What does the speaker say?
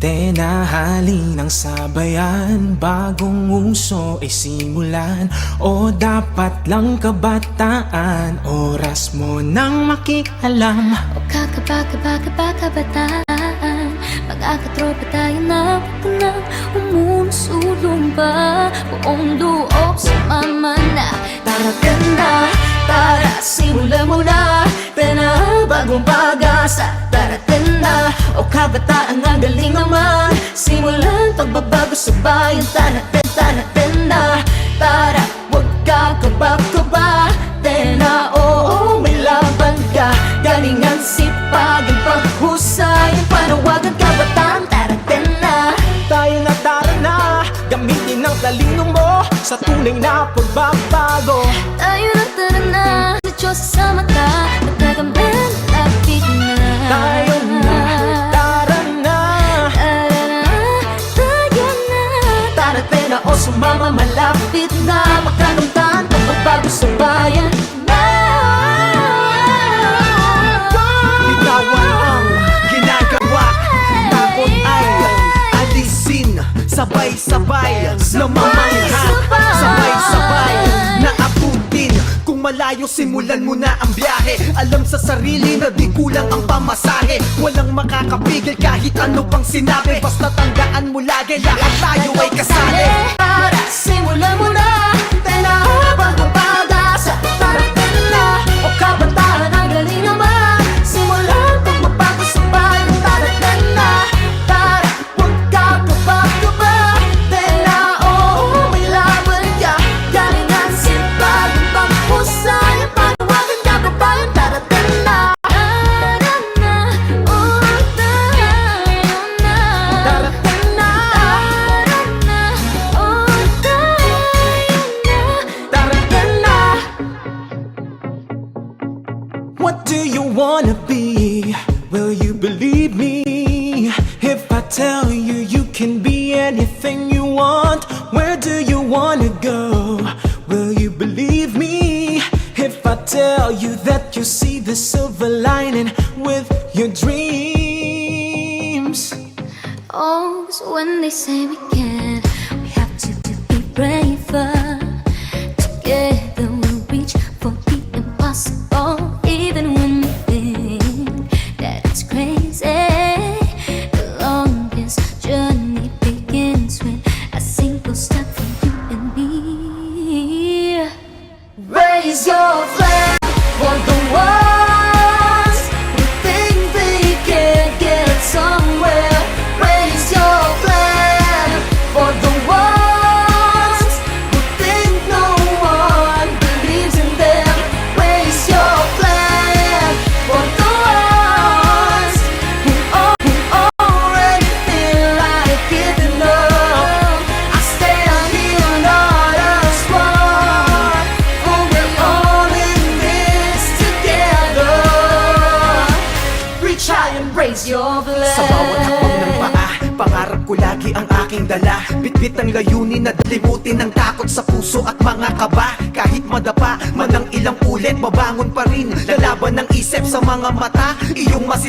Tenahali ng sabayan Bagong uso ay simulan. O dapat lang kabataan Oras mo nang makialam. O kakabaka-baka-baka-bataan Mga katropa tayo na na umusulong pa. Buong loob sumama na Tara ka na, tara simulan mo na. Tena, bagong pag-asa Tara ka na, o kabataan ang galing naman. Simulan pagbabago sa bayan Tara, tena, tara, tena Tara, huwag ka kabak-kaba Tena, oo, may laban ka. Galingan sipag ang paghusay. Panawagan kabataan, tara, tena Tayo na tara na. Gamitin ang talino mo Sa tunay na pagbabago. Tayo na tara na. Sa Diyos sa mata Tena o sumama malapit na Makanumtan, pagbabago sa bayan. Na Bitawan ang ginagawa Takot ay alisin Sabay-sabay na malayo simulan mo na ang biyahe. Alam sa sarili na di kulang ang pamasahe. Walang makakapigil kahit ano pang sinabi. Basta tandaan mo lagi lahat tayo ay kasali What do you wanna be? Will you believe me? If I tell you you can be anything you want Where do you wanna go? Will you believe me? If I tell you that you see the silver lining with your dreams Oh, so when they say we can't, we have to, to be braver. Raise your flag raise your flag. Sa bawat hakbang ng paa Pangarap ko lagi ang aking dala. Bitbit ang layunin na dalimutin ng takot sa puso at mga kaba. Kahit madapa man ang ilang ulit Babangon pa rin. Lalaban ng isip sa mga mata Iyong masis